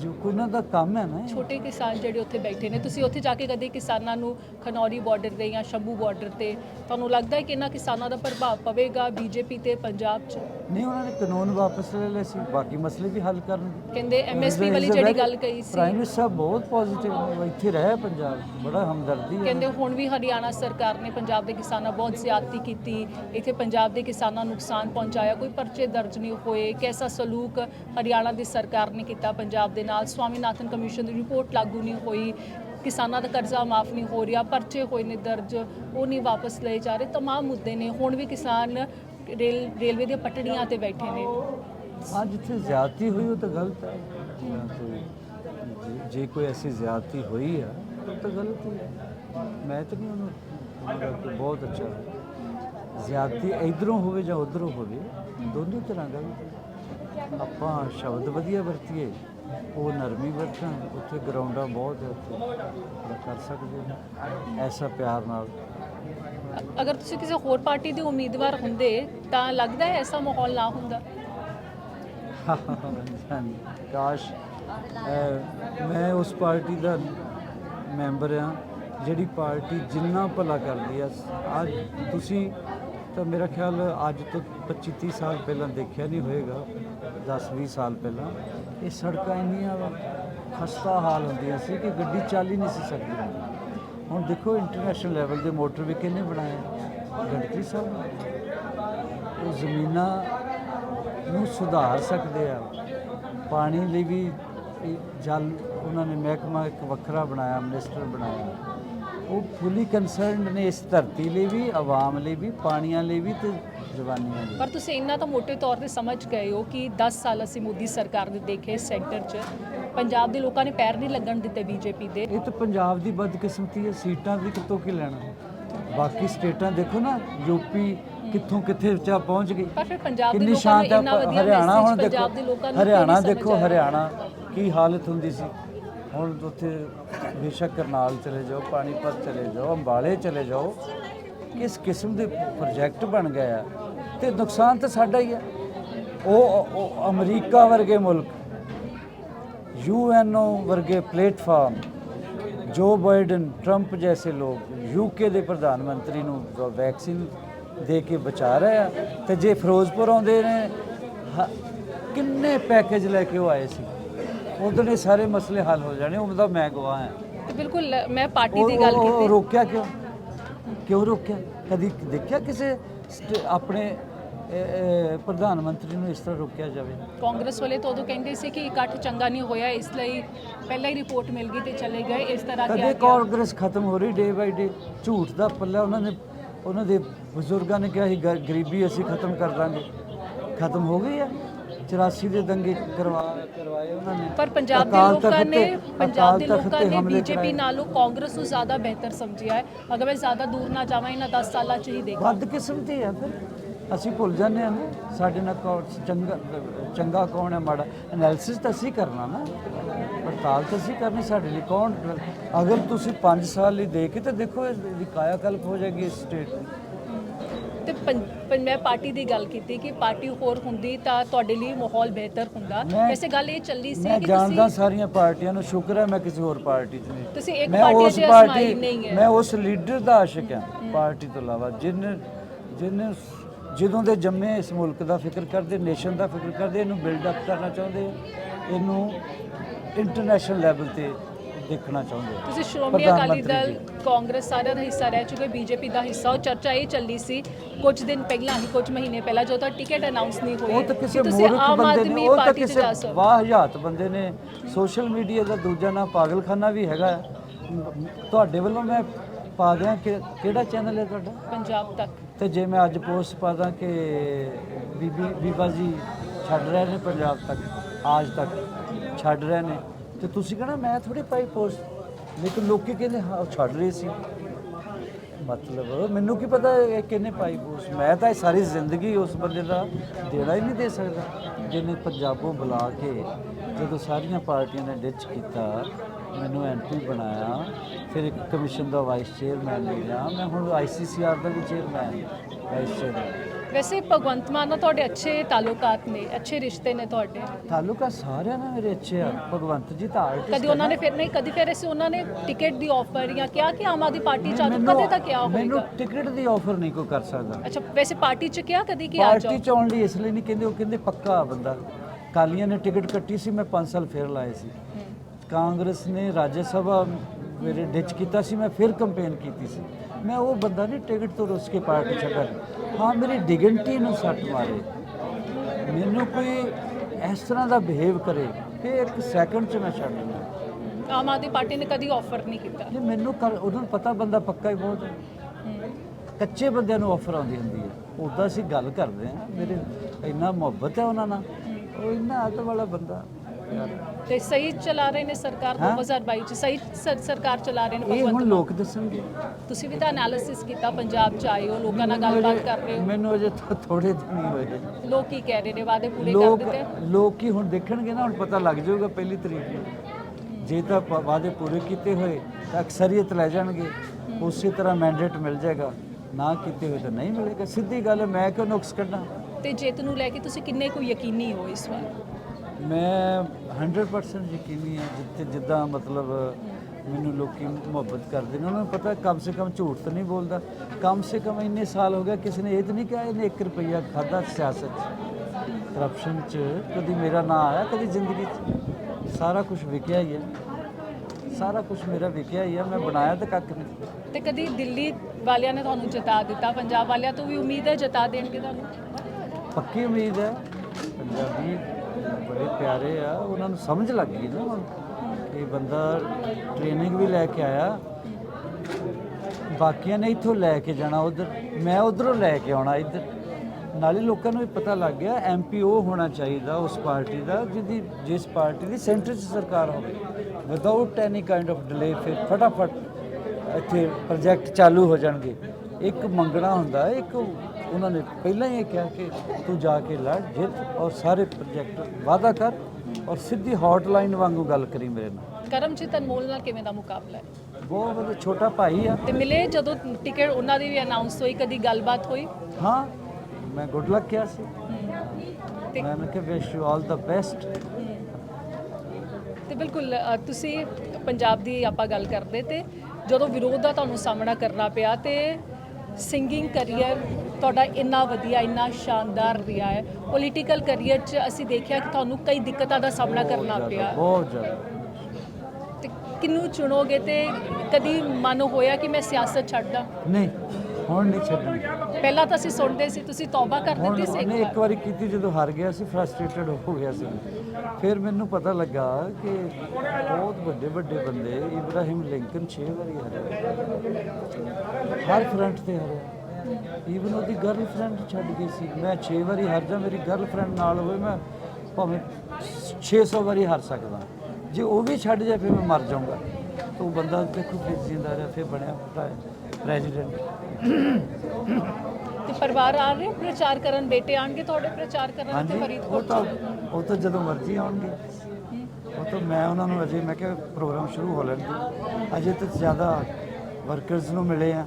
ਜੋ ਉਹਨਾਂ ਦਾ ਕੰਮ ਹੈ ਨਾ। ਛੋਟੇ ਕਿਸਾਨ ਜਿਹੜੇ ਉੱਥੇ ਬੈਠੇ ਨੇ ਤੁਸੀਂ ਉੱਥੇ ਜਾ ਕੇ ਕਦੇ ਕਿਸਾਨਾਂ ਨੂੰ ਖਨੌਰੀ ਬਾਰਡਰ ਤੇ ਜਾਂ ਸ਼ੰਭੂ ਬਾਰਡਰ ਤੇ ਤੁਹਾਨੂੰ ਲੱਗਦਾ ਹੈ ਕਿ ਇਹਨਾਂ ਕਿਸਾਨਾਂ ਦਾ ਪ੍ਰਭਾਵ ਪਵੇਗਾ ਬੀਜੇਪੀ ਤੇ ਪੰਜਾਬ 'ਚ? ਨਹੀਂ ਉਹਨਾਂ ਨੇ ਕਾਨੂੰਨ ਵਾਪਸ ਲੈ ਲਏ ਸੀ ਬਾਕੀ ਮਸਲੇ ਵੀ ਹੱਲ ਕਰਨਗੇ ਕਹਿੰਦੇ ਐਮਐਸਪੀ ਵਾਲੀ ਜਿਹੜੀ ਗੱਲ ਕਹੀ ਸੀ ਪ੍ਰਾਈਮ ਮਿਨਿਸਟਰ ਸਾਹਿਬ ਬਹੁਤ ਪੋਜ਼ਿਟਿਵ ਨੇ ਉਹ ਇੱਥੇ ਰਹੇ ਪੰਜਾਬ ਬੜਾ ਹਮਦਰਦੀ ਹੈ ਕਹਿੰਦੇ ਹੁਣ ਵੀ ਹਰਿਆਣਾ ਸਰਕਾਰ ਨੇ ਪੰਜਾਬ ਦੇ ਕਿਸਾਨਾਂ ਬਹੁਤ ਜ਼ਿਆਦਤੀ ਕੀਤੀ ਇੱਥੇ ਪੰਜਾਬ ਦੇ ਕਿਸਾਨਾਂ ਨੂੰ ਨੁਕਸਾਨ ਪਹੁੰਚਾਇਆ ਕੋਈ ਪਰਚੇ ਦਰਜ ਨਹੀਂ ਹੋਏ ਕੈਸਾ ਸਲੂਕ ਹਰਿਆਣਾ ਦੀ ਸਰਕਾਰ ਨੇ ਕੀਤਾ ਪੰਜਾਬ ਦੇ ਨਾਲ ਸਵਾਮੀਨਾਥਨ ਕਮਿਸ਼ਨ ਦੀ ਰਿਪੋਰਟ ਲਾਗੂ ਨਹੀਂ ਹੋਈ ਕਿਸਾਨਾਂ ਦਾ ਕਰਜ਼ਾ ਮਾਫ ਨਹੀਂ ਹੋ ਰਿਹਾ ਪਰਚੇ ਹੋਏ ਨੇ ਦਰਜ ਉਹ ਨਹੀਂ ਵਾਪਸ ਲਏ ਜਾ ਰਹੇ तमाम ਮੁੱਦੇ ਨੇ ਹੁਣ ਵੀ ਕਿਸਾਨ ਰੇਲ ਰੇਲਵੇ ਦੀਆਂ ਪਟੜੀਆਂ ਤੇ ਬੈਠੇ ਨੇ। ਹਾਂ, ਜਿੱਥੇ ਜ਼ਿਆਦਤੀ ਹੋਈ ਉਹ ਤਾਂ ਗਲਤ ਹੈ। ਜੇ- ਜੇ ਕੋਈ ਐਸੀ ਜ਼ਿਆਦਤੀ ਹੋਈ ਆ ਉਹ ਤਾਂ ਗਲਤ ਹੀ ਹੈ। ਮੈਂ ਤਾਂ ਨਹੀਂ ਉਹਨੂੰ ਉਹਦਾ ਕੋਈ ਬਹੁਤ ਅੱਛਾ ਹੈ। ਜ਼ਿਆਦਤੀ ਇਧਰੋਂ ਹੋਵੇ ਜਾਂ ਉਧਰੋਂ ਹੋਵੇ, ਦੋਨੋਂ ਤਰ੍ਹਾਂ ਗਲਤ ਹੈ। ਆਪਾਂ ਸ਼ਬਦ ਵਧੀਆ ਵਰਤੀਏ, ਉਹ ਨਰਮੀ ਵਰਤਣ ਉੱਥੇ ਗਰਾਊਂਡਾਂ ਬਹੁਤ ਹੈ, ਉੱਥੇ ਥੋੜ੍ਹਾ ਕਰ ਸਕਦੇ ਨੇ ਐਸਾ ਪਿਆਰ ਨਾਲ ਅਗਰ ਤੁਸੀਂ ਕਿਸੇ ਹੋਰ ਪਾਰਟੀ ਦੇ ਉਮੀਦਵਾਰ ਹੁੰਦੇ ਤਾਂ ਲੱਗਦਾ ਹੈ ਐਸਾ ਮਾਹੌਲ ਨਾ ਹੁੰਦਾ? ਹਾਂਜੀ, ਕਾਸ਼ ਅਹ, ਮੈਂ ਉਸ ਪਾਰਟੀ ਦਾ ਮੈਂਬਰ ਹਾਂ ਜਿਹੜੀ ਪਾਰਟੀ ਜਿੰਨਾ ਭਲਾ ਕਰਦੀ ਆ ਅੱਜ ਤੁਸੀਂ ਤਾਂ ਮੇਰਾ ਖਿਆਲ ਅੱਜ ਤੋਂ 25 30 ਸਾਲ ਪਹਿਲਾਂ ਦੇਖਿਆ ਨਹੀਂ ਹੋਏਗਾ 10 20 ਸਾਲ ਪਹਿਲਾਂ ਇਹ ਸੜਕਾਂ ਇੰਨੀਆਂ ਖਸਤਾ ਹਾਲ ਹੁੰਦੀਆਂ ਸੀ ਕਿ ਗੱਡੀ ਚੱਲ ਹੀ ਨਹੀਂ ਸੀ ਸਕਦੀ। ਹੁਣ ਦੇਖੋ ਇੰਟਰਨੈਸ਼ਨਲ ਲੈਵਲ ਦੇ ਮੋਟਰ ਵੀ ਕਿਹਨੇ ਬਣਾਏ? ਗਡਕਰੀ ਸਾਹਿਬ। ਉਹ ਜ਼ਮੀਨਾਂ ਨੂੰ ਸੁਧਾਰ ਸਕਦੇ ਆ। ਪਾਣੀ ਲਈ ਵੀ ਜਲ ਉਹਨਾਂ ਨੇ ਮਹਿਕਮਾ ਇੱਕ ਵੱਖਰਾ ਬਣਾਇਆ ਮਿਨਿਸਟਰ ਬਣਾਇਆ। ਉਹ ਫੁੱਲੀ ਕੰਸਰਨਡ ਨੇ ਇਸ ਧਰਤੀ ਲਈ ਵੀ, ਆਵਾਮ ਲਈ ਵੀ, ਪਾਣੀਆਂ ਲਈ ਵੀ ਤੇ ਜਵਾਨੀਆਂ ਲਈ ਪਰ ਤੁਸੀਂ ਇੰਨਾ ਤਾਂ ਮੋٹے ਤੌਰ ਤੇ ਸਮਝ ਗਏ ਹੋ ਕਿ 10 ਸਾਲ ਅਸੀਂ ਮੋਦੀ ਸਰਕਾਰ ਦੇ ਦੇਖੇ ਸੈਂਟਰ 'ਚ। ਪੰਜਾਬ ਦੇ ਲੋਕਾਂ ਨੇ ਪੈਰ ਨਹੀਂ ਲੱਗਣ ਦਿੱਤੇ ਬੀਜੇਪੀ ਦੇ। ਇਹ ਤਾਂ ਪੰਜਾਬ ਦੀ ਬਦਕਿਸਮਤੀ ਹੈ ਸੀਟਾਂ ਵੀ ਕਿੱਥੋਂ ਕੀ ਲੈਣਾ। ਬਾਕੀ ਸਟੇਟਾਂ ਦੇਖੋ ਨਾ ਯੂਪੀ ਕਿੱਥੋਂ ਕਿੱਥੇ ਚਾ ਪਹੁੰਚ ਗਈ। ਪਰ ਫਿਰ ਪੰਜਾਬ ਦੇ ਲੋਕਾਂ ਨੂੰ ਹੈ ਇੰਨਾ ਵਧੀਆ ਹਰਿਆਣਾ ਹੁਣ ਦੇਖੋ ਹਰਿਆਣਾ ਦੇਖੋ? ਹਰਿਆਣਾ ਕੀ ਹਾਲਤ ਹੁੰਦੀ ਸੀ। ਹੁਣ ਉੱਥੇ ਬੇਸ਼ੱਕ ਕਰਨਾਲ ਚਲੇ ਜਾਓ ਪਾਣੀਪਤ ਚਲੇ ਜਾਓ ਅੰਬਾਲੇ ਚਲੇ ਜਾਓ ਕਿਸ ਕਿਸਮ ਦੇ ਪ੍ਰੋਜੈਕਟ ਬਣ ਗਏ ਆ। ਤੇ ਨੁਕਸਾਨ ਤਾਂ ਸਾਡਾ ਹੀ ਆ ਉਹ ਉਹ ਅਮਰੀਕਾ ਵਰਗੇ ਮੁਲਕ ਯੂਐਨਓ ਵਰਗੇ ਪਲੇਟਫਾਰਮ ਜੋ ਬਾਈਡਨ ਟਰੰਪ ਜੈਸੇ ਲੋਕ ਯੂਕੇ ਦੇ ਪ੍ਰਧਾਨ ਮੰਤਰੀ ਨੂੰ ਵੈਕਸੀਨ ਦੇ ਕੇ ਬਚਾ ਰਹੇ ਆ ਤੇ ਜੇ ਫਿਰੋਜ਼ਪੁਰ ਆਉਂਦੇ ਨੇ ਹ- ਕਿੰਨੇ ਪੈਕੇਜ ਲੈ ਕੇ ਉਹ ਆਏ ਸੀ? ਉਦੋਂ ਇਹ ਸਾਰੇ ਮਸਲੇ ਹੱਲ ਹੋ ਜਾਣੇ ਉਹਦਾ ਮੈਂ ਗਵਾਹ ਹਾਂ। ਤੇ ਬਿਲਕੁਲ ਮੈਂ ਪਾਰਟੀ ਉਹ- ਦੀ ਗੱਲ ਉਹ- ਉਹ ਕੀਤੀ। ਰੋਕਿਆ ਕਿਉਂ? ਕਿਉਂ ਰੋਕਿਆ? ਕਦੀ ਦੇਖਿਆ ਕਿਸੇ ਆਪਣੇ ਪ੍ਰਧਾਨ ਮੰਤਰੀ ਨੂੰ ਇਸ ਤਰ੍ਹਾਂ ਰੋਕਿਆ ਜਾਵੇ। ਕਾਂਗਰਸ ਵਾਲੇ ਤਾਂ ਉਦੋਂ ਕਹਿੰਦੇ ਸੀ ਕਿ ਇਕੱਠ ਚੰਗਾ ਨਹੀਂ ਹੋਇਆ ਇਸ ਲਈ ਪਹਿਲਾਂ ਹੀ ਰਿਪੋਰਟ ਮਿਲ ਗਈ ਤੇ ਚਲੇ ਗਏ ਇਸ ਤਰ੍ਹਾਂ ਕਦੇ ਕਿਹਾ ਕਾਂਗਰਸ ਖਤਮ ਹੋ ਰਹੀ ਡੇ ਬਾਈ ਡੇ ਝੂਠ ਦਾ ਪੱਲਾ ਉਹਨਾਂ ਨੇ ਉਹਨਾਂ ਦੇ ਬਜ਼ੁਰਗਾਂ ਨੇ ਕਿਹਾ ਸੀ ਗਰੀਬੀ ਅਸੀਂ ਖਤਮ ਕਰ ਦਾਂਗੇ। ਖਤਮ ਹੋ ਗਈ ਆ। 84 ਦੇ ਦੰਗੇ ਕਰਵਾ ਕਰਵਾਏ ਉਹਨਾਂ ਨੇ। ਪਰ ਪੰਜਾਬ ਦੇ ਲੋਕਾਂ ਨੇ ਪੰਜਾਬ ਦੇ ਲੋਕਾਂ ਨੇ ਬੀਜੇਪੀ। ਨਾਲੋਂ ਕਾਂਗਰਸ ਨੂੰ ਜ਼ਿਆਦਾ ਬਿਹਤਰ ਸਮਝਿਆ ਹੈ। ਅਗਰ ਮੈਂ ਜ਼ਿਆਦਾ ਦੂਰ ਨਾ ਜਾਵਾਂ ਇਹਨਾਂ 10 ਸਾਲਾਂ 'ਚ ਹੀ ਦੇਖਾਂ। ਵੱਧ ਕਿਸਮਤੀ ਆ ਫਿਰ। ਅਸੀਂ ਭੁੱਲ ਜਾਂਦੇ ਹਾਂ ਨਾ। ਸਾਡੇ ਨਾਲ ਕੌਣ ਚੰਗਾ ਚੰਗਾ ਕੌਣ ਹੈ ਮਾੜਾ? ਐਨਾਲਿਸਿਸ ਤਾਂ ਅਸੀਂ ਕਰਨਾ ਨਾ। ਪੜਤਾਲ ਤਾਂ ਅਸੀਂ ਕਰਨੀ ਸਾਡੇ ਲਈ। ਕੌਣ ਅਗਰ ਤੁਸੀਂ 5 ਸਾਲ ਲਈ ਦੇ ਕੇ ਤਾਂ ਦੇਖੋ ਇਹਦੀ ਕਾਇਆ ਕਲਪ ਹੋ ਜਾਏਗੀ ਸਟੇਟ ਤੇ ਪੰ- ਪੰ- ਮੈਂ ਪਾਰਟੀ ਦੀ ਗੱਲ ਕੀਤੀ ਕਿ ਪਾਰਟੀ ਹੋਰ ਹੁੰਦੀ ਤਾਂ ਤੁਹਾਡੇ ਲਈ ਮਾਹੌਲ ਬਿਹਤਰ ਹੁੰਦਾ। ਮੈਂ- ਵੈਸੇ ਗੱਲ ਇਹ ਚੱਲੀ ਸੀ ਮੈਂ ਕਿ ਜਾਣਦਾ ਤੁਸੀਂ ਸਾਰੀਆਂ ਪਾਰਟੀਆਂ ਨੂੰ ਸ਼ੁਕਰ ਹੈ ਮੈਂ ਕਿਸੇ ਹੋਰ ਪਾਰਟੀ 'ਚ ਨਹੀਂ। ਤੁਸੀਂ ਇੱਕ ਪਾਰਟੀ 'ਚ ਅਜ਼ਮਾਈ ਨਹੀਂ ਹੈ। ਮੈਂ ਉਸ ਲੀਡਰ ਦਾ ਆਸ਼ਿਕ ਹਾਂ ਪਾਰਟੀ ਤੋਂ ਇਲਾਵਾ ਜਿਨ ਜਿਨ ਜਦੋਂ ਦੇ ਜੰਮੇ ਇਸ ਮੁਲਕ ਦਾ ਫਿਕਰ ਕਰਦੇ ਨੇਸ਼ਨ ਦਾ ਫਿਕਰ ਕਰਦੇ ਇਹਨੂੰ ਬਿਲਡ ਅਪ ਕਰਨਾ ਚਾਹੁੰਦੇ ਇਹਨੂੰ ਇੰਟਰਨੈਸ਼ਨਲ ਲੈਵਲ ਤੇ ਦੇਖਣਾ ਚਾਹੁੰਦੇ ਆ। ਤੁਸੀਂ ਸ਼੍ਰੋਮਣੀ ਅਕਾਲੀ ਦਲ। ਕਾਂਗਰਸ ਸਾਰਿਆਂ ਦਾ ਹਿੱਸਾ ਰਹਿ ਚੁੱਕੇ ਬੀਜੇਪੀ ਦਾ ਹਿੱਸਾ ਉਹ ਚਰਚਾ ਇਹ ਚੱਲੀ ਸੀ ਕੁਝ ਦਿਨ ਪਹਿਲਾਂ ਹੀ ਕੁਝ ਮਹੀਨੇ ਪਹਿਲਾਂ ਜਦੋਂ ਤੱਕ ਟਿਕਟ ਅਨਾਉਂਸ ਨਹੀਂ ਹੋਈ ਉਹ ਤਾਂ ਕਿਸੇ ਮੂਰਖ ਬੰਦੇ ਨੇ ਉਹ ਤਾਂ ਕਿਸੇ ਵਾਹਿਯਾਤ ਬੰਦੇ ਨੇ ਸੋਸ਼ਲ ਮੀਡੀਆ ਦਾ ਦੂਜਾ ਨਾਂ ਪਾਗਲਖਾਨਾ ਵੀ ਹੈਗਾ ਹੈ। ਤੁਹਾਡੇ ਵੱਲੋਂ ਮੈਂ ਪਾ ਦਿਆਂ ਕਿ ਕਿਹੜਾ ਚੈਨਲ ਹੈ ਤੁਹਾਡਾ ਪੰਜਾਬ ਤੱਕ ਤੇ ਜੇ ਮੈਂ ਅੱਜ ਪੋਸਟ ਪਾ ਦਾਂ ਕਿ ਬੀਬੀ ਬੀਬਾ ਜੀ ਛੱਡ ਰਹੇ ਨੇ ਪੰਜਾਬ ਤੱਕ ਆਜ ਤੱਕ ਛੱਡ ਰਹੇ ਨੇ ਤੇ ਤੁਸੀਂ ਕਹਣਾ ਮੈਂ ਥੋੜੀ ਪਾਈ ਪੋਸਟ। ਲੇਕਿਨ ਲੋਕੀ ਕਹਿੰਦੇ, ਹਾਂ, ਉਹ ਛੱਡ ਰਹੇ ਸੀ। ਮਤਲਬ ਮੈਨੂੰ ਕੀ ਪਤਾ ਇਹ ਕਿਹਨੇ ਪਾਈ ਪੋਸਟ? ਮੈਂ ਤਾਂ ਇਹ ਸਾਰੀ ਜ਼ਿੰਦਗੀ ਉਸ ਬੰਦੇ ਦਾ ਦੇਣਾ ਹੀ ਨਹੀਂ ਦੇ ਸਕਦਾ। ਜਿਹਨੇ ਪੰਜਾਬੋਂ ਬੁਲਾ ਕੇ ਜਦੋਂ ਸਾਰੀਆਂ ਪਾਰਟੀਆਂ ਨੇ ਡਿਚ ਕੀਤਾ, ਮੈਨੂੰ ਐਮਪੀ ਬਣਾਇਆ। ਫਿਰ ਇੱਕ ਕਮਿਸ਼ਨ ਦਾ ਵਾਈਸ ਚੇਅਰਮੈਨ ਲਿਆ ਮੈਂ ਹੁਣ ਆਈਸੀਸੀਆਰ ਦਾ ਵੀ ਚੇਅਰਮੈਨ, ਵਾਈਸ ਚੇਅਰਮੈਨ। ਵੈਸੇ ਭਗਵੰਤ ਮਾਨ ਨਾਲ ਤੁਹਾਡੇ ਅੱਛੇ ਤਾਲੁਕਾਤ ਨੇ ਅੱਛੇ ਰਿਸ਼ਤੇ ਨੇ ਤੁਹਾਡੇ। ਤਾਲੁਕਾ ਸਾਰਿਆਂ ਨਾਲ ਮੇਰੇ ਅੱਛੇ ਆ। ਭਗਵੰਤ ਜੀ ਤਾਂ ਆਰਟਿਸਟ ਕਦੀ ਉਹਨਾਂ ਨੇ ਫਿਰ ਨਹੀਂ ਕਦੀ ਫਿਰ ਐਸੇ ਉਹਨਾਂ ਨੇ ਟਿਕਟ ਦੀ ਆਫਰ ਜਾਂ ਕਿਹਾ ਕਿ ਆਮ ਆਦਮੀ ਪਾਰਟੀ ਚਾਲੂ ਕਦੇ ਤਾਂ ਕਿਹਾ ਮੈਨੂੰ ਹੋਵੇਗਾ ਟਿਕਟ ਦੀ ਆਫਰ ਨਹੀਂ ਕੋਈ ਕਰ ਸਕਦਾ। ਅੱਛਾ ਵੈਸੇ ਪਾਰਟੀ ਚ ਕਿਹਾ ਕਦੀ ਕਿ ਆ ਪਾਰਟੀ ਜਾਓ? ਚ ਆਉਣ ਲਈ ਇਸ ਲਈ ਨਹੀਂ ਕਹਿੰਦੇ ਉਹ ਕਹਿੰਦੇ ਪੱਕਾ ਬੰਦਾ। ਕਾਲੀਆਂ ਨੇ ਟਿਕਟ ਕੱਟੀ ਸੀ ਮੈਂ 5 ਸਾਲ ਫੇਰ ਲਾਏ ਸੀ। ਕਾਂਗਰਸ ਨੇ ਰਾਜ ਸਭਾ ਮੇਰੇ ਡਿਚ ਕੀਤਾ ਸੀ ਮੈਂ ਫਿਰ ਕੰਪੇਨ ਕੀਤੀ ਸੀ। ਮੈਂ ਉਹ ਬੰਦਾ ਨਹੀਂ ਟਿਕਟ ਤੋਂ ਰੁੱਸ ਕੇ ਪਾਰਟੀ ਛੱਡਣ ਹਾਂ ਮੇਰੀ ਡਿਗਨਿਟੀ ਨੂੰ ਸੱਟ ਮਾਰੇ। ਮੈਨੂੰ ਕੋਈ ਇਸ ਤਰ੍ਹਾਂ ਦਾ ਬਿਹੇਵ ਕਰੇ ਕਿ ਇੱਕ ਸੈਕਿੰਡ ਚ ਮੈਂ ਛੱਡ ਦਿੰਦਾ। ਆਮ ਆਦਮੀ ਪਾਰਟੀ ਨੇ ਕਦੀ ਆਫਰ ਨਹੀਂ ਕੀਤਾ। ਜੇ ਮੈਨੂੰ ਕਰ ਉਹਨਾਂ ਨੂੰ ਪਤਾ ਬੰਦਾ ਪੱਕਾ ਹੀ ਬਹੁਤ ਹੈ। ਕੱਚੇ ਬੰਦਿਆਂ ਨੂੰ ਆਫਰ ਆਉਂਦੀ ਹੁੰਦੀ ਹੈ। ਉਦਾਂ ਅਸੀਂ ਗੱਲ ਕਰਦੇ ਹਾਂ। ਮੇਰੇ ਇੰਨਾ ਮੁਹੱਬਤ ਹੈ ਉਹਨਾਂ ਨਾਲ। ਉਹ ਇੰਨਾ ਆਦਮ ਵਾਲਾ ਬੰਦਾ। ਤੇ ਸਹੀ ਚਲਾ ਰਹੇ ਨੇ ਸਰਕਾਰ ਹਾਂ। 2022 ਚ ਸਹੀ ਸਰ- ਸਰਕਾਰ ਚਲਾ ਰਹੇ ਨੇ ਇਹ ਭਗਵੰਤ ਹੁਣ ਮਾਨ। ਲੋਕ ਦੱਸਣਗੇ। ਤੁਸੀਂ ਵੀ ਤਾਂ ਐਨਾਲਿਸਿਸ ਕੀਤਾ ਪੰਜਾਬ ਚ ਆਏ ਹੋ ਲੋਕਾਂ ਨਾਲ ਗੱਲਬਾਤ ਕਰ ਰਹੇ ਹੋ। ਮੈਨੂੰ ਅਜੇ ਥੋੜੇ ਦਿਨ ਹੀ ਹੋਏ ਲੋਕ ਕੀ ਕਹਿ ਰਹੇ ਨੇ ਵਾਅਦੇ ਪੂਰੇ ਕਰ ਲੋਕ ਦਿੱਤੇ। ਲੋਕ ਹੀ ਹੁਣ ਦੇਖਣਗੇ ਨਾ ਹੁਣ ਪਤਾ ਲੱਗ ਜਾਊਗਾ ਪਹਿਲੀ ਤਰੀਕ ਨੂੰ। ਜੇ ਤਾਂ ਪ- ਵਾਅਦੇ ਪੂਰੇ ਕੀਤੇ ਹੋਏ ਤਾਂ ਅਕਸਰੀਅਤ ਲੈ ਜਾਣਗੇ। ਉਸੇ ਤਰ੍ਹਾਂ ਮੈਂਡੇਟ ਮਿਲ ਜਾਏਗਾ। ਨਾ ਕੀਤੇ ਹੋਏ ਤਾਂ ਨਹੀਂ ਮਿਲੇਗਾ। ਸਿੱਧੀ ਗੱਲ ਹੈ ਮੈਂ ਕਿਉਂ ਨੁਕਸ ਕੱਢਾਂ? ਤੇ ਜਿੱਤ ਨੂੰ ਲੈ ਕੇ ਤੁਸੀਂ ਕਿੰਨੇ ਕੁ ਯਕੀਨੀ ਹੋ ਇਸ ਵਾਰ? ਮੈਂ 100% ਯਕੀਨੀ ਹਾਂ ਜਿੱਥੇ ਜਿੱਦਾਂ ਮਤਲਬ ਮੈਨੂੰ ਲੋਕੀ ਮੁਹੱਬਤ ਕਰਦੇ ਨੇ ਉਹਨਾਂ ਨੂੰ ਪਤਾ ਕਮ ਸੇ ਕਮ ਝੂਠ ਤਾਂ ਨਹੀਂ ਬੋਲਦਾ। ਕਮ ਸੇ ਕਮ ਇੰਨੇ ਸਾਲ ਹੋ ਗਿਆ ਕਿਸੇ ਨੇ ਇਹ ਤਾਂ ਨਹੀਂ ਕਿਹਾ ਇਹਨੇ 1 ਰੁਪਈਆ ਖਾਦਾ ਸਿਆਸਤ 'ਚ। ਕਰਪਸ਼ਨ 'ਚ ਕਦੀ ਮੇਰਾ ਨਾਂ ਆਇਆ ਕਦੀ ਜ਼ਿੰਦਗੀ 'ਚ। ਸਾਰਾ ਕੁਝ ਵਿਕਿਆ ਹੀ ਹੈ। ਸਾਰਾ ਕੁਝ ਮੇਰਾ ਵਿਕਿਆ ਹੀ ਹੈ ਮੈਂ ਬਣਾਇਆ ਤਾਂ ਕੱਖ ਨਹੀਂ। ਤੇ ਕਦੀ ਦਿੱਲੀ ਵਾਲਿਆਂ ਨੇ ਤੁਹਾਨੂੰ ਜਿਤਾ ਦਿੱਤਾ ਪੰਜਾਬ ਵਾਲਿਆਂ ਤੋਂ ਵੀ ਉਮੀਦ ਹੈ ਜਿਤਾ ਦੇਣਗੇ ਤੁਹਾਨੂੰ? ਪੱਕੀ ਉਮੀਦ ਹੈ। ਪੰਜਾਬੀ ਬੜੇ ਪਿਆਰੇ ਆ, ਉਹਨਾਂ ਨੂੰ ਸਮਝ ਲੱਗ ਗਈ ਨਾ ਹੁਣ ਕਿ ਬੰਦਾ ਟ੍ਰੇਨਿੰਗ ਵੀ ਲੈ ਕੇ ਆਇਆ। ਬਾਕੀਆਂ ਨੇ ਇੱਥੋਂ ਲੈ ਕੇ ਜਾਣਾ, ਉਧਰ, ਮੈਂ ਉਧਰੋਂ ਲੈ ਕੇ ਆਉਣਾ, ਇੱਧਰ। ਨਾਲੇ ਲੋਕਾਂ ਨੂੰ ਵੀ ਪਤਾ ਲੱਗ ਗਿਆ ਐਮਪੀ ਉਹ ਹੋਣਾ ਚਾਹੀਦਾ ਉਸ ਪਾਰਟੀ ਦਾ, ਜਿਹਦੀ, ਜਿਸ ਪਾਰਟੀ ਦੀ ਸੈਂਟਰ 'ਚ ਸਰਕਾਰ ਹੋਵੇ। Without any kind of delay ਫਿਰ ਫਟਾਫਟ ਇੱਥੇ ਪ੍ਰੋਜੈਕਟ ਚਾਲੂ ਹੋ ਜਾਣਗੇ। ਇੱਕ ਮੰਗਣਾ ਹੁੰਦਾ, ਇੱਕ ਉਹਨਾਂ ਨੇ ਪਹਿਲਾਂ ਹੀ ਇਹ ਕਿਹਾ ਕਿ ਤੂੰ ਜਾ ਕੇ ਲੜ ਜਿੱਤ ਔਰ ਸਾਰੇ ਪ੍ਰੋਜੈਕਟ ਵਾਅਦਾ ਕਰ ਔਰ ਸਿੱਧੀ ਹੌਟਲਾਈਨ ਵਾਂਗੂ ਗੱਲ ਕਰੀ ਮੇਰੇ ਨਾਲ। ਕਰਮਜੀਤ ਅਨਮੋਲ ਨਾਲ ਕਿਵੇਂ ਦਾ ਮੁਕਾਬਲਾ ਹੈ? ਬਹੁਤ ਵਧੀਆ ਛੋਟਾ ਭਾਈ ਆ। ਤੇ ਮਿਲੇ ਜਦੋਂ ਟਿਕਟ ਉਹਨਾਂ ਦੀ ਵੀ ਅਨਾਉਂਸ ਹੋਈ ਕਦੀ ਗੱਲਬਾਤ ਹੋਈ? ਹਾਂ ਮੈਂ ਗੁੱਡ ਲੱਕ ਕਿਹਾ ਸੀ। ਮੈਂ ਕਿਹਾ wish you all the best ਤੇ ਬਿਲਕੁਲ ਤੁਸੀਂ ਪੰਜਾਬ ਦੀ ਆਪਾਂ ਗੱਲ ਕਰਦੇ ਤੇ ਜਦੋਂ ਵਿਰੋਧ ਦਾ ਤੁਹਾਨੂੰ ਸਾਹਮਣਾ ਕਰਨਾ ਪਿਆ ਤੇ ਸਿੰਗਿੰਗ ਕੈਰੀਅਰ ਤੁਹਾਡਾ ਇੰਨਾ ਵਧੀਆ ਇੰਨਾ ਸ਼ਾਨਦਾਰ ਰਿਹਾ ਹੈ। ਪੋਲੀਟੀਕਲ ਕੈਰੀਅਰ 'ਚ ਅਸੀਂ ਦੇਖਿਆ ਕਿ ਤੁਹਾਨੂੰ ਕਈ ਦਿੱਕਤਾਂ ਦਾ ਸਾਹਮਣਾ ਕਰਨਾ ਪਿਆ। ਬਹੁਤ ਜ਼ਿਆਦਾ। ਤੇ ਕਿਹਨੂੰ ਚੁਣੋਗੇ ਤੇ ਕਦੀ ਮਨ ਹੋਇਆ ਕਿ ਮੈਂ ਸਿਆਸਤ ਛੱਡਦਾ ਨਹੀਂ ਹੁਣ ਨਹੀਂ ਛੱਡਣੀ। ਪਹਿਲਾਂ ਤਾਂ ਅਸੀਂ ਸੁਣਦੇ ਸੀ ਤੁਸੀਂ ਤੌਬਾ ਕਰ ਹੁਣ ਦਿੱਤੀ ਸੀ ਉਹਨੇ ਇੱਕ ਇੱਕ ਵਾਰ ਵਾਰੀ ਕੀਤੀ ਜਦੋਂ ਹਾਰ ਗਿਆ ਸੀ ਫਰਸਟ੍ਰੇਟਡ ਹੋ ਗਿਆ ਸੀ। ਫਿਰ ਮੈਨੂੰ ਪਤਾ ਲੱਗਾ ਕਿ ਬਹੁਤ ਵੱਡੇ ਵੱਡੇ ਬੰਦੇ ਇਬਰਾਹਿਮ ਲਿੰਕਨ 6 ਵਾਰੀ ਹਾਰਿਆ ਹਰ ਫਰੰਟ ਤੇ ਹਾਰਿਆ ਈਵਨ ਉਹਦੀ ਗਰਲਫ੍ਰੈਂਡ ਛੱਡ ਗਈ ਸੀ। ਮੈਂ 6 ਵਾਰੀ ਹਾਰ ਜਾ ਮੇਰੀ ਗਰਲਫ੍ਰੈਂਡ ਨਾਲ ਹੋਵੇ ਮੈਂ ਭਾਵੇਂ 600 ਵਾਰੀ ਹਾਰ ਸਕਦਾ। ਜੇ ਉਹ ਵੀ ਛੱਡ ਜਾਏ ਫਿਰ ਮੈਂ ਮਰ ਜਾਊਂਗਾ। ਤਾਂ ਉਹ ਬੰਦਾ ਦੇਖੋ ਫਿਰ ਜਿੰਦਾ ਰਿਹਾ ਫਿਰ ਬਣਿਆ ਪ੍ਰੈਜ਼ੀਡੈਂਟ ਤੇ ਪਰਿਵਾਰ ਆ ਰਹੇ ਪ੍ਰਚਾਰ ਕਰਨ ਬੇਟੇ ਆਣਗੇ ਤੁਹਾਡੇ ਪ੍ਰਚਾਰ ਕਰਨ ਤੇ ਹਾਂਜੀ ਉਹ ਫਰੀਦਕੋਟ ਤਾਂ ਉਹ ਤਾਂ ਜਦੋਂ ਮਰਜ਼ੀ ਆਉਣਗੇ। ਉਹ ਤਾਂ ਮੈਂ ਉਹਨਾਂ ਨੂੰ ਅਜੇ ਮੈਂ ਕਿਹਾ ਪ੍ਰੋਗਰਾਮ ਸ਼ੁਰੂ ਹੋ ਲੈਣ ਅਜੇ ਤਾਂ ਜ਼ਿਆਦਾ ਵਰਕਰਸ ਨੂੰ ਮਿਲੇ ਆ।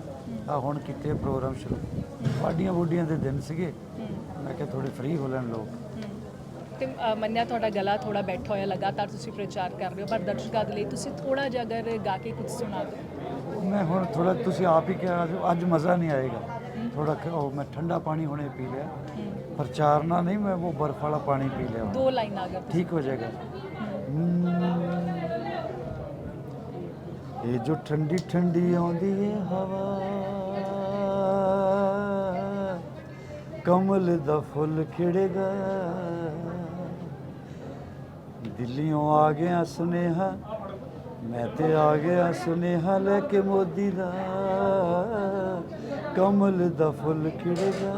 ਆ ਹੁਣ ਕੀਤੇ ਪ੍ਰੋਗਰਾਮ ਸ਼ੁਰੂ? ਬਾਡੀਆਂ ਬੋਡੀਆਂ ਦੇ ਦਿਨ ਸੀਗੇ। ਮੈਂ ਕਿਹਾ ਥੋੜੇ ਫ੍ਰੀ ਹੋ ਲੈਣ ਲੋਕ। ਤੇ ਮੰਨਿਆ ਤੁਹਾਡਾ ਗਲਾ ਥੋੜਾ ਬੈਠਾ ਹੋਇਆ ਲਗਾਤਾਰ ਤੁਸੀਂ ਪ੍ਰਚਾਰ ਕਰ ਰਹੇ ਹੋ ਪਰ ਦਰਸ਼ਕਾਂ ਦੇ ਲਈ ਤੁਸੀਂ ਥੋੜਾ ਜਿਹਾ ਅਗਰ ਗਾ ਕੇ ਕੁਝ ਸੁਣਾ ਦਿਓ। ਮੈਂ ਹੁਣ ਥੋੜਾ ਤੁਸੀਂ ਆਪ ਹੀ ਕਿਹਾ ਅੱਜ ਮਜ਼ਾ ਨਹੀਂ ਆਏਗਾ। ਥੋੜਾ ਉਹ ਮੈਂ ਠੰਡਾ ਪਾਣੀ ਹੁਣੇ ਪੀ ਲਿਆ। ਪ੍ਰਚਾਰ ਨਾਲ ਨਹੀਂ ਮੈਂ ਉਹ ਬਰਫ ਵਾਲਾ ਪਾਣੀ ਪੀ ਲਿਆ ਦੋ ਲਾਈਨਾਂ ਅਗਰ ਠੀਕ ਹੋ ਜਾਏਗਾ। ਇਹ ਜੋ ਠੰਡੀ ਠੰਡੀ ਆਉਂਦੀ ਏ ਹਵਾ, ਕਮਲ ਦਾ ਫੁੱਲ ਖਿੜੇਗਾ। ਦਿੱਲੀੋਂ ਆ ਗਿਆ ਸੁਨੇਹਾ, ਮੈਂ ਤੇ ਆ ਗਿਆ ਸੁਨੇਹਾ ਲੈ ਕੇ ਮੋਦੀ ਦਾ। ਕਮਲ ਦਾ ਫੁੱਲ ਖਿੜੇਗਾ।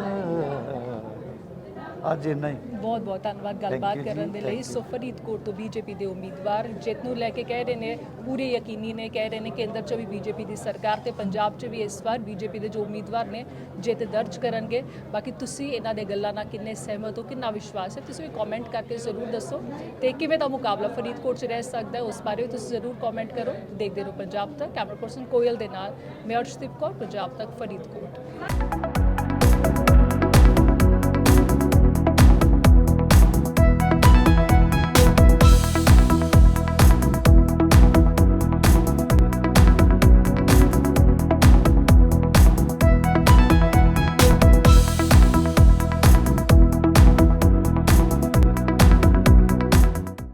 ਅੱਜ ਇੰਨਾ ਹੀ। ਬਹੁਤ ਬਹੁਤ ਧੰਨਵਾਦ ਗੱਲਬਾਤ you ਜੀ, ਕਰਨ ਦੇ thank ਲਈ। you. ਸੋ ਫਰੀਦਕੋਟ ਤੋਂ ਬੀਜੇਪੀ ਦੇ ਉਮੀਦਵਾਰ ਜਿੱਤ ਨੂੰ ਲੈ ਕੇ ਕਹਿ ਰਹੇ ਨੇ ਪੂਰੇ ਯਕੀਨੀ ਨੇ ਕਹਿ ਰਹੇ ਨੇ ਕੇਂਦਰ 'ਚ ਵੀ ਬੀਜੇਪੀ ਦੀ ਸਰਕਾਰ ਤੇ ਪੰਜਾਬ 'ਚ ਵੀ ਇਸ ਵਾਰ ਬੀਜੇਪੀ ਦੇ ਜੋ ਉਮੀਦਵਾਰ ਨੇ ਜਿੱਤ ਦਰਜ ਕਰਨਗੇ। ਬਾਕੀ ਤੁਸੀਂ ਇਹਨਾਂ ਦੇ ਗੱਲਾਂ ਨਾਲ ਕਿੰਨੇ ਸਹਿਮਤ ਹੋ ਕਿੰਨਾ ਵਿਸ਼ਵਾਸ ਹੈ ਤੁਸੀਂ ਵੀ ਕਮੈਂਟ ਕਰਕੇ ਜ਼ਰੂਰ ਦੱਸੋ। ਤੇ ਕਿਵੇਂ ਦਾ ਮੁਕਾਬਲਾ ਫਰੀਦਕੋਟ 'ਚ ਰਹਿ ਸਕਦਾ ਹੈ ਉਸ ਬਾਰੇ ਵੀ ਤੁਸੀਂ ਜ਼ਰੂਰ ਕਮੈਂਟ ਕਰੋ। ਦੇਖਦੇ ਰਹੋ ਪੰਜਾਬ ਤੱਕ ਕੈਮਰਾ ਪਰਸਨ ਕੋਇਲ ਦੇ ਨਾਲ ਮੈਂ ਅਰਸ਼ਦੀਪ ਕੌਰ ਪੰਜਾਬ ਤੱਕ ਫਰੀਦਕੋਟ